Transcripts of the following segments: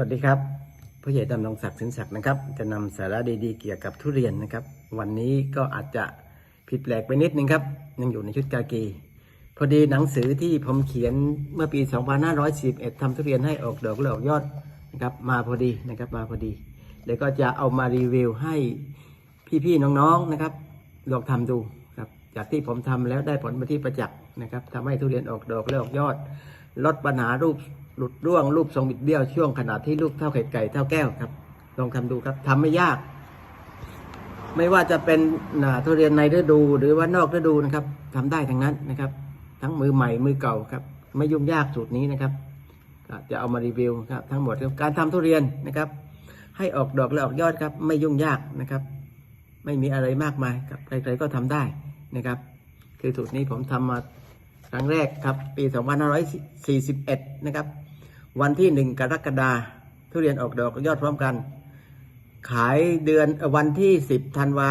สวัสดีครับผู้ใหญ่ดำรงศักดิ์สินศักดิ์นะครับ จะนำสาระดีๆเกี่ยวกับทุเรียนนะครับ วันนี้ก็อาจจะผิดแปลกไปนิดนึงครับ ยังอยู่ในชุดกากี พอดีหนังสือที่ผมเขียนเมื่อปี 2541ทำทุเรียนให้ออกดอกและออกยอดนะครับ มาพอดีนะครับมาพอดีแล้วก็จะเอามารีวิวให้พี่ๆน้องๆนะครับ ลองทำดูครับจากที่ผมทำแล้วได้ผลเป็นที่ประจักษ์นะครับทำให้ทุเรียนออกดอกและออกยอด ลดปัญหารูป หลุดร่วงรูปทรงบิดเบี้ยวช่วงขนาดที่ลูกเท่าไข่ไก่เท่าแก้วครับ ลองทำดูครับทำไม่ยาก ไม่ว่าจะเป็นหนาทุเรียนในฤดูหรือว่านอกฤดูนะครับทำได้ทั้งนั้นนะครับ ทั้งมือใหม่มือเก่าครับ ไม่ยุ่งยากสูตรนี้นะครับจะเอามารีวิวครับ ทั้งหมดครับการทำทุเรียนนะครับ ให้ออกดอกและออกยอดครับ ไม่ยุ่งยากนะครับ ไม่มีอะไรมากมายครับใครๆก็ทำได้นะครับ คือสูตรนี้ผมทำมาครั้งแรกครับ ปี 2541 นะครับ วันที่1กรกฎาคมทุเรียนออกดอกยอดพร้อมกัน ขายเดือนวันที่ 10ธันวา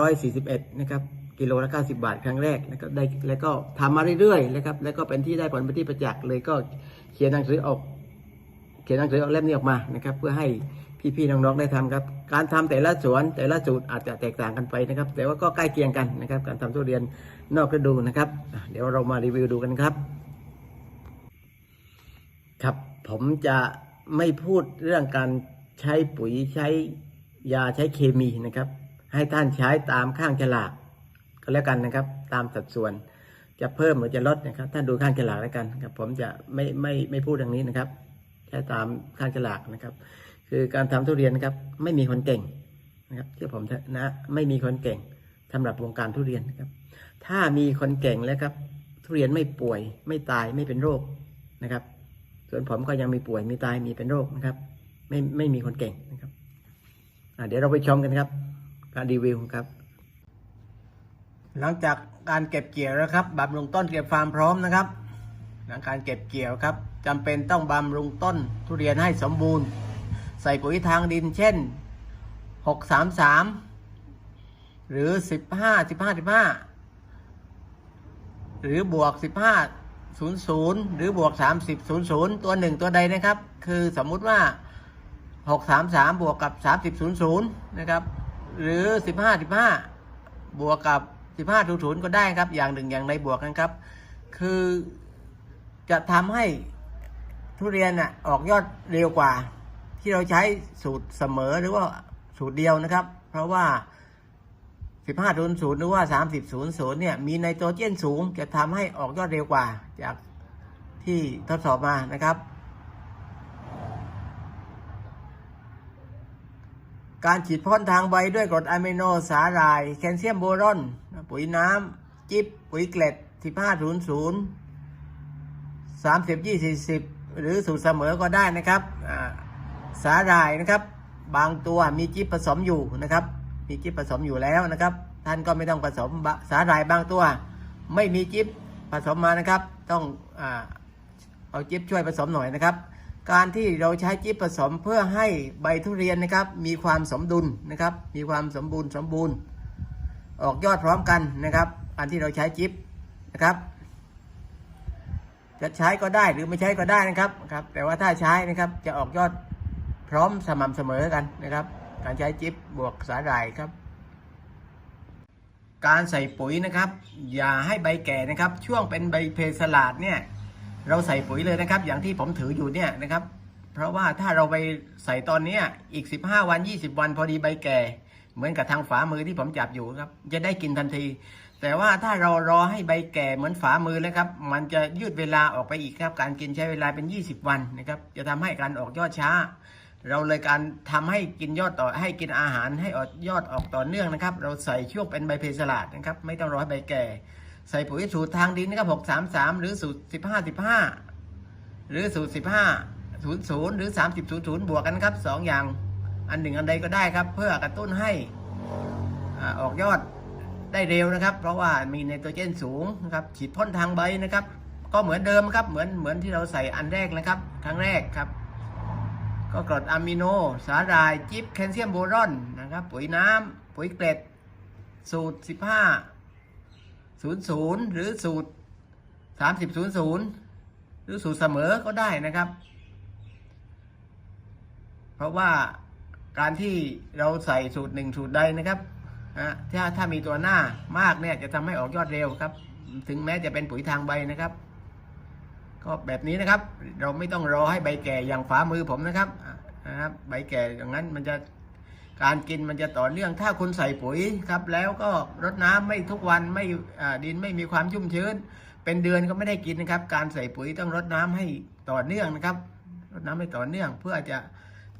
2541 นะครับ กิโลละ90 บาทครั้งแรกแล้วก็ได้แล้วก็ทำมาเรื่อยๆนะครับ แล้วก็เป็นที่ได้ผลเป็นที่ประจักษ์เลยก็เขียนหนังสือออก เขียนหนังสือเอาเล่มนี้ออกมานะครับ เพื่อให้พี่ๆน้องๆได้ทำครับ การทำแต่ละสวนแต่ละสูตรอาจจะแตกต่างกันไปนะครับ แต่ว่าก็ใกล้เคียงกันนะครับ การทำทุเรียนนอกฤดูนะครับ เดี๋ยวเรามารีวิวดูกันครับ ครับ ผมจะไม่พูดเรื่องการใช้ปุ๋ยใช้ยาใช้เคมีนะครับ ให้ท่านใช้ตามข้างฉลากก็แล้วกันนะครับ ตามสัดส่วน จะเพิ่มหรือจะลดนะครับ ท่านดูข้างฉลากแล้วกันครับ ผมจะไม่ไม่ไม่พูดอย่างนี้นะครับใช้ตามข้างฉลากนะครับ คือการทำทุเรียนนะครับ ไม่มีคนเก่งนะครับที่ผมนะไม่มีคนเก่งสำหรับวงการทุเรียนนะครับ ถ้ามีคนเก่งแล้วครับ ทุเรียนไม่ป่วยไม่ตายไม่เป็นโรคนะครับ ส่วนผมก็ยังมีป่วยมีตายมีเป็นโรคนะครับ ไม่ไม่มีคนเก่งนะครับเดี๋ยวเราไปชมกันครับ การรีวิวครับ หลังจากการเก็บเกี่ยวแล้วครับบำรุงต้นเก็บฟาร์มพร้อมนะครับ หลังการเก็บเกี่ยวครับจำเป็นต้องบำรุงต้นทุเรียนให้สมบูรณ์ ใส่ปุ๋ยทางดินเช่น 633 หรือ 15 15 15 หรือบวก 15 00 หรือบวก 30 00 ตัวหนึ่งตัวใดนะครับ คือสมมุติว่า 633 บวกกับ 30 00 นะครับ หรือ 15 15 บวกกับ 15 00 ก็ได้ครับ อย่างหนึ่งอย่างใดบวกกันครับ คือจะทำให้ทุเรียนน่ะออกยอดเร็วกว่า ที่เราใช้สูตรเสมอหรือว่าสูตรเดียวนะครับ เพราะว่า 1500หรือว่า 3000 เนี่ย มีไนโตรเจนสูง จะทำให้ออกยอดเร็วกว่า จากที่ทดสอบมานะครับ การฉีดพ่นทางใบด้วยกรดอะมิโนสาหร่าย แคลเซียมโบรอน ปุ๋ยน้ำจิบปุ๋ยเกล็ด 1500 30 20 10หรือสูตรเสมอก็ได้นะครับ สาหร่ายนะครับ บางตัวมีจิบผสมอยู่นะครับ มีจิ๊บผสมอยู่แล้วนะครับ ท่านก็ไม่ต้องผสมสาหร่ายบางตัว ไม่มีจิ๊บผสมมานะครับ ต้องอเอาจิ๊บช่วยผสมหน่อยนะครับ การที่เราใช้จิ๊บผสมเพื่อให้ใบทุเรียนนะครับ มีความสมดุลนะครับ มีความสมบูรณ์สมบูรณ์ ออกยอดพร้อมกันนะครับการที่เราใช้จิ๊บนะครับจะใช้ก็ได้หรือไม่ใช้ก็ได้นะครับครับ แต่ว่าถ้าใช้นะครับจะออกยอดพร้อมสม่ำเสมอกันนะครับ การใช้จิ๊บบวกสาหร่ายครับ การใส่ปุ๋ยนะครับ อย่าให้ใบแก่นะครับ ช่วงเป็นใบเพสลาดเนี่ย เราใส่ปุ๋ยเลยนะครับ อย่างที่ผมถืออยู่เนี่ยนะครับ เพราะว่าถ้าเราไปใส่ตอนนี้อีก 15 วัน 20 วันพอดีใบแก่ เหมือนกับทางฝามือที่ผมจับอยู่ครับ จะได้กินทันที แต่ว่าถ้าเรารอให้ใบแก่เหมือนฝามือแล้วครับ มันจะยืดเวลาออกไปอีกครับ การกินใช้เวลาเป็น 20 วันนะครับ จะทำให้การออกยอดช้า เราเลยการทำให้กินยอดต่อให้กินอาหารให้ออกยอดออกต่อเนื่องนะครับ เราใส่ช่วงเป็นใบเพสลาดนะครับ ไม่ต้องรอให้ใบแก่ ใส่ปุ๋ยสูตรทางดินนะครับ633หรือสูตร15 15หรือสูตร15 00หรือ30 00บวกกันครับ2องอย่างอันหนึ่งอันใดก็ได้ครับ เพื่อกระตุ้นให้อออกยอดได้เร็วนะครับ เพราะว่ามีไนโตรเจนสูงนะครับฉีดพ่นทางใบนะครับ ก็เหมือนเดิมครับเหมือนเหมือนที่เราใส่อันแรกนะครับ ครั้งแรกครับ ก็กรดอะมิโน สาหร่ายจิบแคลเซียมโบรอนนะครับ ปุ๋ยน้ำปุ๋ยเกล็ด สูตร 15 00 หรือสูตร 30 00 หรือสูตรเสมอก็ได้นะครับ เพราะว่าการที่เราใส่สูตรหนึ่งสูตรใดนะครับถ้าถ้ามีตัวหน้ามากเนี่ยจะทำให้ออกยอดเร็วครับ ถึงแม้จะเป็นปุ๋ยทางใบนะครับ ก็แบบนี้นะครับ เราไม่ต้องรอให้ใบแก่อย่างฝ่ามือผมนะครับนะครับ ใบแก่อย่างนั้นมันจะการกินมันจะต่อเนื่องถ้าคุณใส่ปุ๋ยครับ แล้วก็รดน้ำไม่ทุกวันไม่ดินไม่มีความชุ่มชื้น เป็นเดือนก็ไม่ได้กินนะครับ การใส่ปุ๋ยต้องรดน้ำให้ต่อเนื่องนะครับรดน้ำให้ต่อเนื่อง เพื่อจะ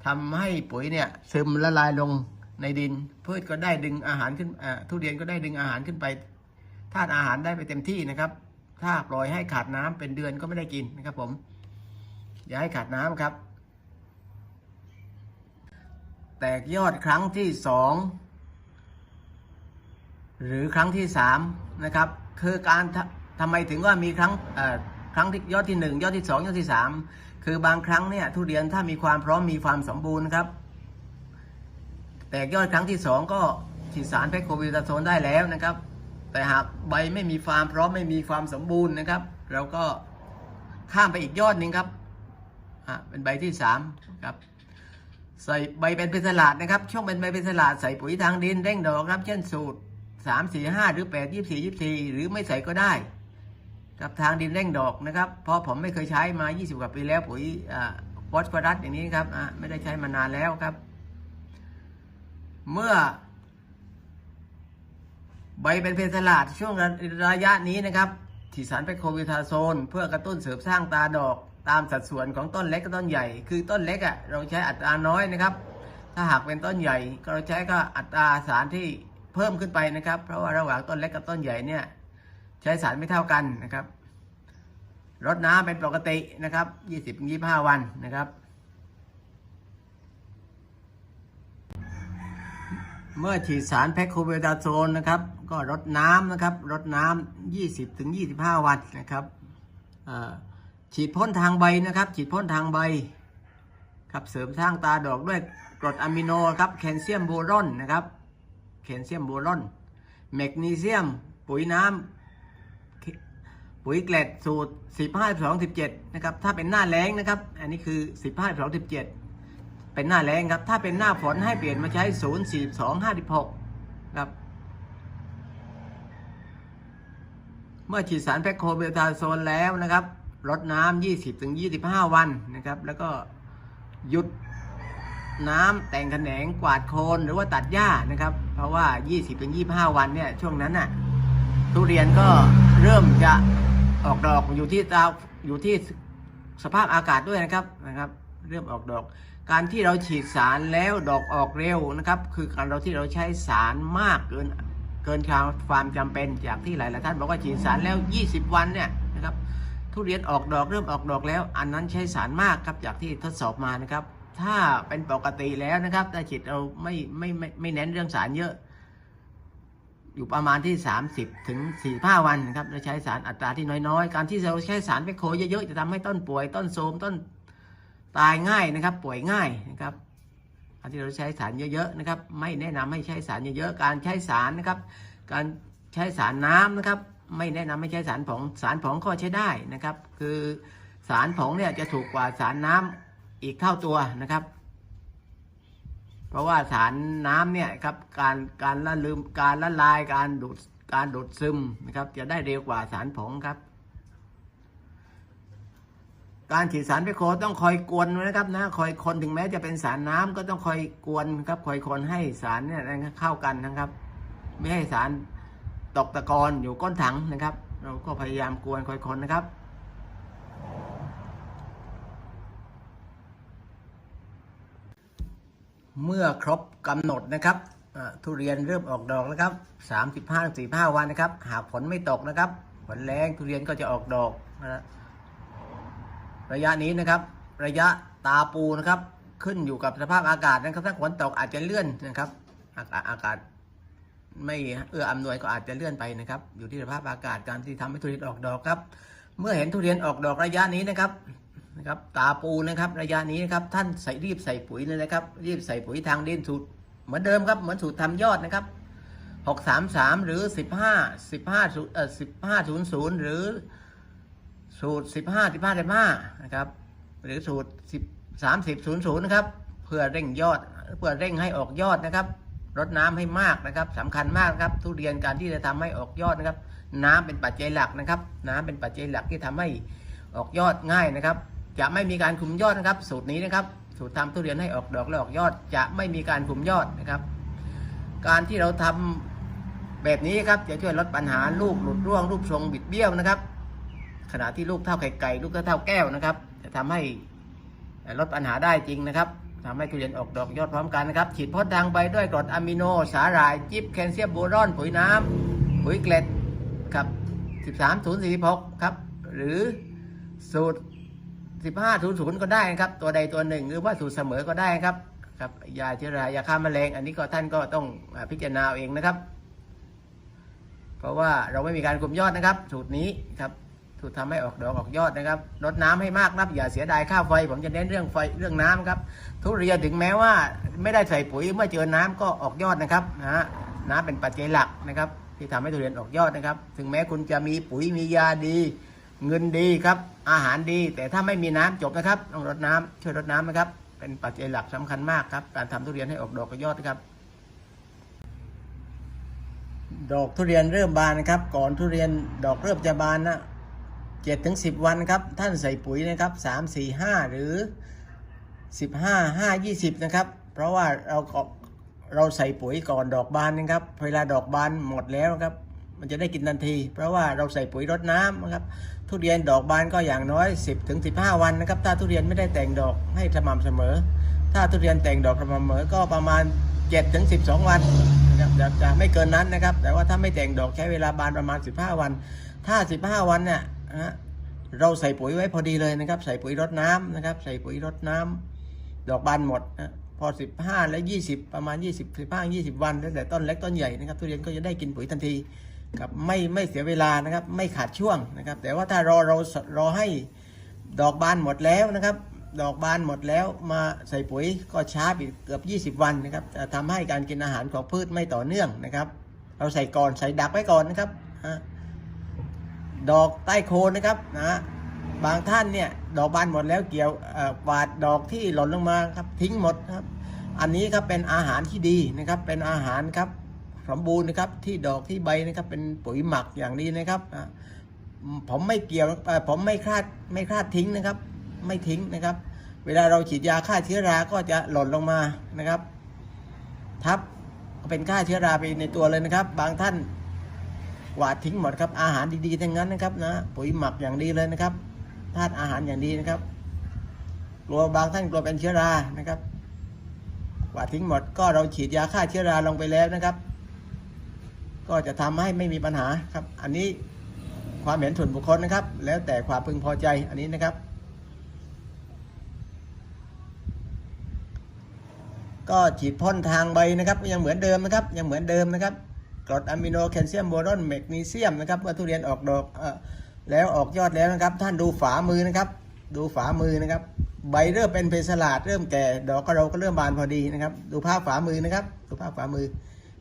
ทำให้ปุ๋ยเนี่ยซึมละลายลงในดิน พืชก็ได้ดึงอาหารขึ้นทุเรียนก็ได้ดึงอาหารขึ้นไปธาตุอาหารได้ไปเต็มที่นะครับ ถ้าปล่อยให้ขาดน้ำเป็นเดือนก็ไม่ได้กินนะครับผม อย่าให้ขาดน้ำครับ แตกยอดครั้งที่สองหรือครั้งที่สามนะครับคือการททำไมถึงว่ามีครั้งครั้งที่ยอดที่หนึ่งยอดที่สองยอดที่สามคือบางครั้งเนี่ยทุเรียนถ้ามีความพร้อมมีความสมบูรณ์ครับ แตกยอดครั้งที่สองก็ฉีดสารเพคโควิตาโซนได้แล้วนะครับ แต่หากใบไม่มีความพร้อมไม่มีความสมบูรณ์นะครับ เราก็ข้ามไปอีกยอดหนึ่งครับอะเป็นใบที่สามครับใส่ใบเป็นเป็นสลัดนะครับ ช่วงเป็นใบเป็นสลัดใส่ปุ๋ยทางดินเร่งดอกครับ เช่นสูตรสามสี่ห้าหรือแปดยี่สี่ยี่สี่หรือไม่ใส่ก็ได้กับทางดินเร่งดอกนะครับ เพราะผมไม่เคยใช้มา 20 กว่าปีแล้วปุ๋ยฟอสฟอรัสอย่างนี้ครับไม่ได้ใช้มานานแล้วครับ เมื่อ ใบเป็นเพนสลัดช่วงระยะนี้นะครับฉีดสารไปโควิทาโซน เพื่อกระตุ้นเสริมสร้างตาดอก ตามสัดส่วนของต้นเล็กกับต้นใหญ่ คือต้นเล็กอะเราใช้อัตราน้อยนะครับ ถ้าหากเป็นต้นใหญ่ก็เราใช้ก็อัตราสารที่เพิ่มขึ้นไปนะครับ เพราะว่าระหว่างต้นเล็กกับต้นใหญ่เนี่ยใช้สารไม่เท่ากันนะครับรดน้ำเป็นปกตินะครับ20-25 วันนะครับ เมื่อฉีดสารแพคโคเบตาโซนนะครับ ก็รดน้ำนะครับรดน้ำ20ถึง25 วันนะครับฉีดพ่นทางใบนะครับ ฉีดพ่นทางใบครับเสริมสร้างตาดอกด้วยกรดอะมิโนครับแคลเซียมโบรอนนะครับแคลเซียมโบรอนแมกนีเซียม ปุ๋ยน้ำปุ๋ยเกล็ดสูตร 15 2 17นะครับถ้าเป็นหน้าแล้งนะครับ อันนี้คือ 15 2 17 เป็นหน้าแรงครับถ้าเป็นหน้าฝนให้เปลี่ยนมาใช้ 0 4 2 5 6ครับ เมื่อฉีดสารแพคโคเบตาโซนแล้วนะครับลดน้ำ20ถึง25 วันนะครับ แล้วก็หยุดน้ำแต่งแขนงกวาดโคนหรือว่าตัดหญ้านะครับ เพราะว่า 20ถึง25 วันเนี่ยช่วงนั้นน่ะทุเรียนก็เริ่มจะออกดอกอยู่ที่ตาอยู่ที่สภาพอากาศด้วยนะครับนะครับ เริ่มออกดอก การที่เราฉีดสารแล้วดอกออกเร็วนะครับ คือการเราที่เราใช้สารมากเกิน กินความจำเป็นจากที่หลายๆท่านบอกว่าฉีดสารแล้ว 20 วันเนี่ยนะครับทุเรียนออกดอกเริ่มออกดอกแล้ว อันนั้นใช้สารมากครับจากที่ทดสอบมานะครับ ถ้าเป็นปกติแล้วนะครับแต่ฉีดเราไม่ไม่ไม่ไม่เน้นเรื่องสารเยอะ อยู่ประมาณที่ 30 ถึง 45 วันนะครับเราใช้สารอัตราที่น้อยๆ การที่เราใช้สารแพคโคเยอะๆจะทำให้ต้นป่วยต้นโทมต้นตายง่ายนะครับ ป่วยง่ายนะครับ อันที่เราใช้สารเยอะๆนะครับ ไม่แนะนำให้ใช้สารเยอะๆ การใช้สารนะครับ การใช้สารน้ำนะครับ ไม่แนะนำให้ใช้สารผง สารผงก็ใช้ได้นะครับ คือสารผงเนี่ยจะถูกกว่าสารน้ำอีกเท่าตัวนะครับ เพราะว่าสารน้ำเนี่ยครับการการละลืมการละลายการดูดการดูดซึมนะครับ จะได้เร็วกว่าสารผงครับ การฉีดสารไปโคต้องคอยกวนนะครับนะคอยคนถึงแม้จะเป็นสารน้ำก็ต้องคอยกวนครับคอยคนให้สารเนี่ยเข้ากันนะครับ ไม่ให้สารตกตะกอนอยู่ก้นถังนะครับ เราก็พยายามกวนคอยคนนะครับเมื่อครบกำหนดนะครับทุเรียนเริ่มออกดอกแล้วครับ35 45 วันนะครับ หากฝนไม่ตกนะครับฝนแรงทุเรียนก็จะออกดอกนะ ระยะนี้นะครับ ระยะตาปูนะครับ ขึ้นอยู่กับสภาพอากาศนะครับถ้าฝนตกอาจจะเลื่อนนะครับอากาศอากาศ ไม่เอื้ออำนวยก็อาจจะเลื่อนไปนะครับ อยู่ที่สภาพอากาศการที่ทำให้ทุเรียนออกดอกครับ เมื่อเห็นทุเรียนออกดอกระยะนี้นะครับนะครับตาปูนะครับระยะนี้นะครับท่านใส่รีบใส่ปุ๋ยเลยนะครับ รีบใส่ปุ๋ยทางดินสูตรเหมือนเดิมครับเหมือนสูตรทำยอดนะครับหกสามสามหรือสิบห้าสิบห้าเอ่อสิบห้าศูนย์ศูนย์หรือ สูตร 15 15 15นะครับหรือสูตร 10 30 00นะครับเพื่อเร่งยอดเพื่อเร่งให้ออกยอดนะครับรดน้ำให้มากนะครับสำคัญมากครับ ทุเรียนการที่จะทำให้ออกยอดนะครับ น้ำเป็นปัจจัยหลักนะครับ น้ำเป็นปัจจัยหลักที่ทำให้ออกยอดง่ายนะครับ จะไม่มีการคุมยอดนะครับ สูตรนี้นะครับ สูตรทำทุเรียนให้ออกดอกและออกยอด จะไม่มีการคุมยอดนะครับ การที่เราทำแบบนี้ครับจะช่วยลดปัญหาลูกหลุดร่วงรูปทรงบิดเบี้ยวนะครับ ขณะที่ลูกเท่าไข่ไก่ลูกก็เท่าแก้วนะครับ จะทำให้ลดปัญหาได้จริงนะครับทำให้ทุเรียนออกดอกยอดพร้อมกันนะครับ ฉีดพ่นทางใบด้วยกรดอะมิโน สาหร่าย จิบแคลเซียมโบรอน ปุ๋ยน้ำปุ๋ยเกล็ดครับ 13046 ครับ หรือสูตร 1500 ก็ได้นะครับ ตัวใดตัวหนึ่ง หรือว่าสูตรเสมอก็ได้ครับครับยาเชื้อรายาฆ่าแมลง อันนี้ก็ท่านก็ต้องพิจารณาเอาเองนะครับ เพราะว่าเราไม่มีการคุมยอดนะครับ สูตรนี้ครับ สูตรทำให้ออกดอกออกยอดนะครับรดน้ำให้มากนะครับอย่าเสียดายค่าไฟ ผมจะเน้นเรื่องไฟเรื่องน้ำครับ ทุเรียนถึงแม้ว่าไม่ได้ใส่ปุ๋ยเมื่อเจอน้ำก็ออกยอดนะครับนะฮะน้ำเป็นปัจจัยหลักนะครับ ที่ทำให้ทุเรียนออกยอดนะครับ ถึงแม้คุณจะมีปุ๋ยมียาดี เงินดีครับ อาหารดี แต่ถ้าไม่มีน้ำจบนะครับต้องรดน้ำช่วยรดน้ำนะครับ เป็นปัจจัยหลักสำคัญมากครับการทำทุเรียนให้ออกดอกออกยอดนะครับดอกทุเรียนเริ่มบานนะครับ ก่อนทุเรียนดอกเริ่มจะบานนะ เจ็ดถึงสิบวันครับ ท่านใส่ปุ๋ยนะครับสามสี่ห้าหรือสิบห้าห้ายี่สิบนะครับ เพราะว่าเราก็เราใส่ปุ๋ยก่อนดอกบานนะครับ เวลาดอกบานหมดแล้วครับ มันจะได้กินทันที เพราะว่าเราใส่ปุ๋ยรดน้ำนะครับ ทุเรียนดอกบานก็อย่างน้อย 10ถึง15 วันนะครับ ถ้าทุเรียนไม่ได้แต่งดอกให้สม่ำเสมอ ถ้าทุเรียนแต่งดอกสม่ำเสมอก็ประมาณ7ถึง12 วันนะครับจะไม่เกินนั้นนะครับ แต่ว่าถ้าไม่แต่งดอกใช้เวลาบานประมาณ 15 วัน ถ้า 15 วันเนี่ย นะฮะเราใส่ปุ๋ยไว้พอดีเลยนะครับ ใส่ปุ๋ยรดน้ำนะครับ ใส่ปุ๋ยรดน้ำดอกบานหมดนะพอ 15 และ 20 ประมาณ 20 15 20 วันแล้วแต่ต้นเล็กต้นใหญ่นะครับทุเรียนก็จะได้กินปุ๋ยทันทีครับไม่ไม่เสียเวลานะครับ ไม่ขาดช่วงนะครับ แต่ว่าถ้ารอเรารอให้ดอกบานหมดแล้วนะครับ ดอกบานหมดแล้วมาใส่ปุ๋ยก็ช้าไปเกือบ 20 วันนะครับจะทำให้การกินอาหารของพืชไม่ต่อเนื่องนะครับ เราใส่ก่อนใส่ดักไว้ก่อนนะครับฮะ ดอกใต้โคนนะครับนะฮะบางท่านเนี่ยดอกบานหมดแล้วเกี่ยวเอ่อกวาดดอกที่หล่นลงมาครับทิ้งหมดครับ อันนี้ครับเป็นอาหารที่ดีนะครับ เป็นอาหารครับสมบูรณ์นะครับที่ดอกที่ใบนะครับเป็นปุ๋ยหมักอย่างดีนะครับผมไม่เกี่ยวผมไม่คลาดไม่คลาดทิ้งนะครับ ไม่ทิ้งนะครับ เวลาเราฉีดยาฆ่าเชื้อราก็จะหล่นลงมานะครับ ทับเป็นฆ่าเชื้อราไปในตัวเลยนะครับ บางท่าน วาดทิ้งหมดครับ อาหารดีๆทั้งนั้นนะครับนะปุ๋ยหมักอย่างดีเลยนะครับธาตุอาหารอย่างดีนะครับกลัวบางท่านกลัวเป็นเชื้อรานะครับกวาดทิ้งหมดก็เราฉีดยาฆ่าเชื้อราลงไปแล้วนะครับ ก็จะทำให้ไม่มีปัญหาครับ อันนี้ความเห็นส่วนบุคคลนะครับ แล้วแต่ความพึงพอใจอันนี้นะครับ ก็ฉีดพ่นทางใบนะครับ ยังเหมือนเดิมนะครับ ยังเหมือนเดิมนะครับ กรดอะมิโนแคลเซียมโบรอนแมกนีเซียมนะครับเมื่อทุเรียนออกดอกอแล้วออกยอดแล้วนะครับ ท่านดูฝามือนะครับ ดูฝามือนะครับ ใบเริ่มเป็นเพสลาดเริ่มแก่ดอกก็เราก็เริ่มบานพอดีนะครับ ดูภาพฝามือนะครับ ดูภาพฝามือ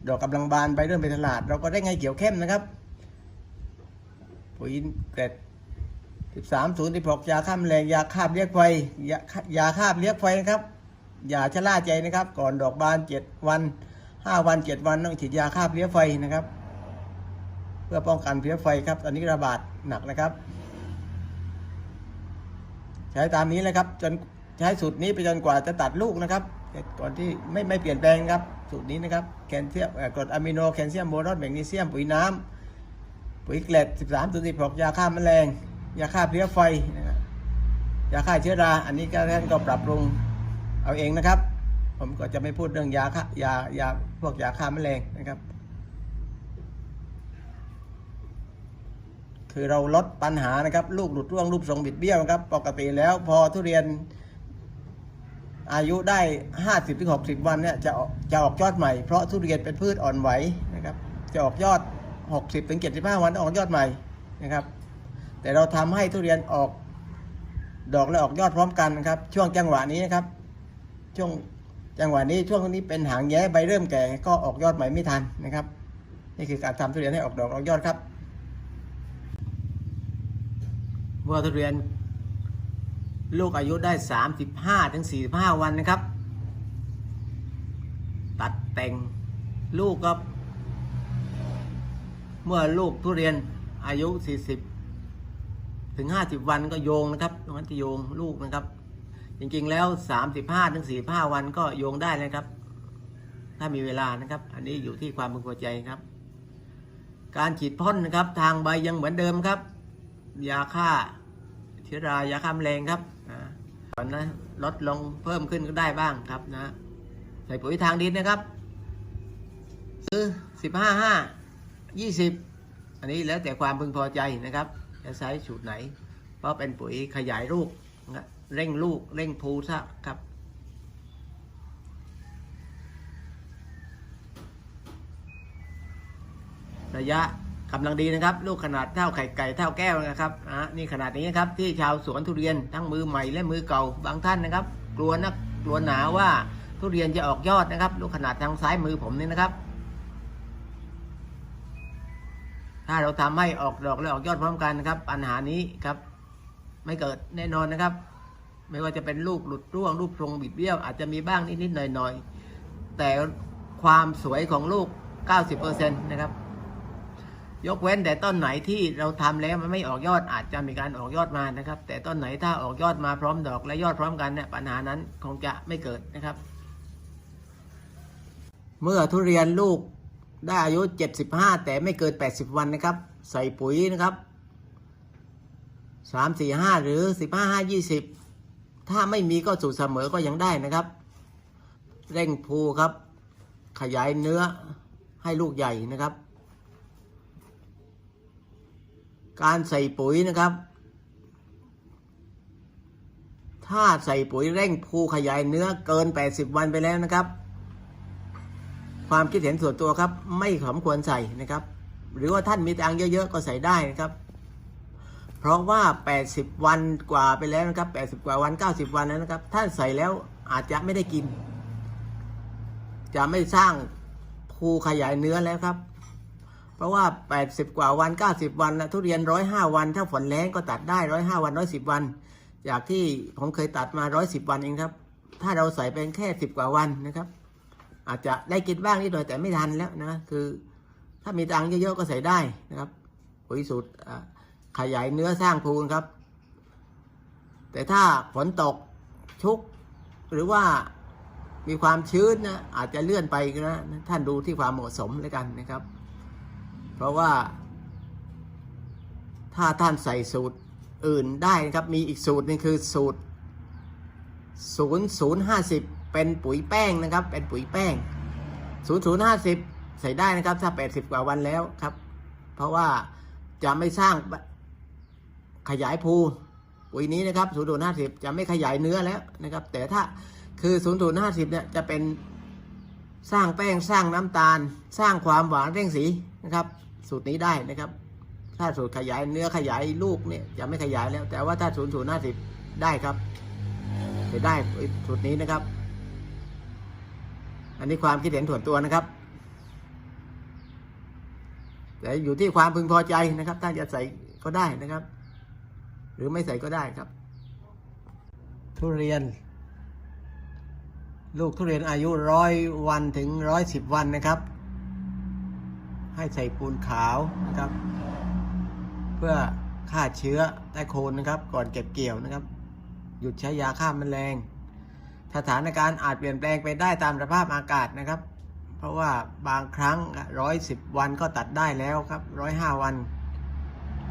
ดอกกำลังบานใบเริ่มเป็นฉลาด เราก็ได้ไงเขียวเข้มนะครับปุ๋ยเกล็ด13 0 16ยาฆ่าแมลงยาฆ่าบเลี้ยงไฟยายาฆ่าบเลี้ยงไฟนะครับ อย่าชะล่าใจนะครับ ก่อนดอกบาน 7 วัน 5วัน7วันต้องฉีดยาฆ่าบเลี้ยไฟนะครับ เพื่อป้องกันเพลี้ยไฟครับตอนนี้ระบาดหนักนะครับ ใช้ตามนี้เลยครับ จนใช้สูตรนี้ไปจนกว่าจะตัดลูกนะครับก่อนที่ไม่ไม่เปลี่ยนแปลงครับ สูตรนี้นะครับแคลเซียมกรดอะมิโนแคลเซียมโบรอนแมกนีเซียมปุ๋ยน้ำปุ๋ยเกล็ด13ตัว16ยาฆ่าแมลงยาฆ่าเพลี้ยไฟนะครับยาฆ่าเชื้อรา อันนี้ก็ท่านก็ปรับปรุงเอาเองนะครับ ผมก็จะไม่พูดเรื่องยาฆ่ายายาพวกยาฆ่าแมลงนะครับ คือเราลดปัญหานะครับ ลูกหลุดร่วงรูปทรงบิดเบี้ยวนะครับ ปกติแล้วพอทุเรียนอายุได้ 50ถึง60 วันเนี่ยจะออกจะออกยอดใหม่ เพราะทุเรียนเป็นพืชอ่อนไหวนะครับ จะออกยอด 60ถึง75 วันออกยอดใหม่นะครับ แต่เราทำให้ทุเรียนออกดอกและออกยอดพร้อมกันนะครับ ช่วงจังหวะนี้นะครับ ช่วง จังหวะนี้ช่วงนี้เป็นหางแย้ใบเริ่มแก่ก็ออกยอดใหม่ไม่ทันนะครับ นี่คือการทำทุเรียนให้ออกดอกออกยอดครับเมื่อทุเรียน ลูกอายุได้ 35ถึง45 วันนะครับ ตัดแต่งลูกครับ เมื่อลูกทุเรียนอายุ 40 ถึง 50 วันก็โยงนะครับตรงนั้นจะโยงลูกนะครับ จริงๆแล้ว 35ถึง45วันก็โยงได้นะครับ ถ้ามีเวลานะครับ อันนี้อยู่ที่ความพึงพอใจครับ การฉีดพ่นนะครับ ทางใบยังเหมือนเดิมครับ ยาฆ่าเชื้อรายาฆ่าแมลงครับนะตอนนั้นลดลงเพิ่มขึ้นก็ได้บ้างครับนะ ใส่ปุ๋ยทางดินนะครับ ซื้อสิบห้าห้ายี่สิบอันนี้แล้วแต่ความพึงพอใจนะครับ จะใช้สูตรไหน เพราะเป็นปุ๋ยขยายลูก เร่งลูกเร่งภูซะครับระยะกำลังดีนะครับ ลูกขนาดเท่าไข่ไก่เท่าแก้วนะครับอะนี่ขนาดนี้นะครับที่ชาวสวนทุเรียนทั้งมือใหม่และมือเก่าบางท่านนะครับ กลัวนะกลัวหนาว่าทุเรียนจะออกยอดนะครับ ลูกขนาดทางซ้ายมือผมนี่นะครับ ถ้าเราทำให้ออกดอกและออกยอดพร้อมกันนะครับปัญหานี้ครับ ไม่เกิดแน่นอนนะครับ ไม่ว่าจะเป็นลูกหลุดร่วงรูปทรงบิดเบี้ยว อาจจะมีบ้างนิดๆหน่อยๆ แต่ความสวยของลูก 90%นะครับ ยกเว้นแต่ต้นไหนที่เราทำแล้วมันไม่ออกยอดอาจจะมีการออกยอดมานะครับ แต่ต้นไหนถ้าออกยอดมาพร้อมดอกและยอดพร้อมกันเนี่ยปัญหานั้นคงจะไม่เกิดนะครับ เมื่อทุเรียนลูกได้อายุ 75 แต่ไม่เกิน 80 วันนะครับ ใส่ปุ๋ยนะครับ 3 4 5 หรือ 15 5 20 ถ้าไม่มีก็สูตรเสมอก็ยังได้นะครับ เร่งภูครับ ขยายเนื้อให้ลูกใหญ่นะครับ การใส่ปุ๋ยนะครับ ถ้าใส่ปุ๋ยเร่งภูขยายเนื้อเกิน 80 วันไปแล้วนะครับ ความคิดเห็นส่วนตัวครับ ไม่สมควรใส่นะครับ หรือว่าท่านมีตังเยอะๆก็ใส่ได้นะครับ เพราะว่า 80 วันกว่าไปแล้วนะครับ 80 กว่าวัน 90 วันแล้วนะครับท่านใส่แล้วอาจจะไม่ได้กิน จะไม่สร้างภูขยายเนื้อแล้วครับ เพราะว่า 80 กว่าวัน 90 วันนะทุเรียน 105 วัน ถ้าฝนแรงก็ตัดได้ 105 วัน 110 วัน จากที่ผมเคยตัดมา 110 วันเองครับ ถ้าเราใส่เป็นแค่ 10 กว่าวันนะครับ อาจจะได้กินบ้างนิดหน่อยแต่ไม่ทันแล้วนะ คือ ถ้ามีตังค์เยอะๆก็ใส่ได้นะครับปุ๋ยสูตรอ่า ขยายเนื้อสร้างภูนครับ แต่ถ้าฝนตกชุก หรือว่ามีความชื้นนะอาจจะเลื่อนไปนะท่านดูที่ความเหมาะสมแล้วกันนะครับ เพราะว่า ถ้าท่านใส่สูตรอื่นได้นะครับ มีอีกสูตรนึงคือสูตร 0050 เป็นปุ๋ยแป้งนะครับ เป็นปุ๋ยแป้ง 0050 ใส่ได้นะครับ ถ้า 80 กว่าวันแล้วครับ เพราะว่าจะไม่สร้าง ขยายภูปุ๋ยนี้นะครับ0050จะไม่ขยายเนื้อแล้วนะครับ แต่ถ้าคือ0050เนี่ยจะเป็นสร้างแป้งสร้างน้ำตาล สร้างความหวานเร่งสีนะครับ สูตรนี้ได้นะครับ ถ้าสูตรขยายเนื้อขยายลูกเนี่ยจะไม่ขยายแล้ว แต่ว่าถ้าศูนย์ศูนย์ห้าสิบได้ครับจะได้สูตรนี้นะครับ อันนี้ความคิดเห็นส่วนตัวนะครับแต่อยู่ที่ความพึงพอใจนะครับถ้าจะใส่ก็ได้นะครับ หรือไม่ใส่ก็ได้ครับ ทุเรียน ลูกทุเรียนอายุร้อยวันถึงร้อยสิบวันนะครับ ให้ใส่ปูนขาวนะครับ เพื่อฆ่าเชื้อใต้โคนนะครับ ก่อนเก็บเกี่ยวนะครับ หยุดใช้ยาฆ่าแมลงสถานการณ์อาจเปลี่ยนแปลงไปได้ตามสภาพอากาศนะครับ เพราะว่าบางครั้งร้อยสิบวันก็ตัดได้แล้วครับร้อยห้าวัน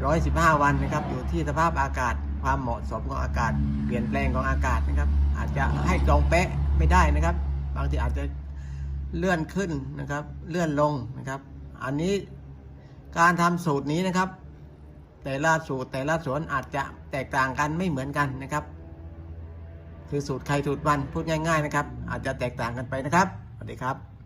ร้อยสิบห้าวันนะครับ อยู่ที่สภาพอากาศ ความเหมาะสมของอากาศ เปลี่ยนแปลงของอากาศนะครับ อาจจะให้ตรงเป๊ะไม่ได้นะครับ บางทีอาจจะเลื่อนขึ้นนะครับ เลื่อนลงนะครับ อันนี้การทำสูตรนี้นะครับ แต่ละสูตรแต่ละสวนอาจจะแตกต่างกันไม่เหมือนกันนะครับ คือสูตรใครสูตรมันพูดง่าย ๆนะครับ อาจจะแตกต่างกันไปนะครับสวัสดีครับ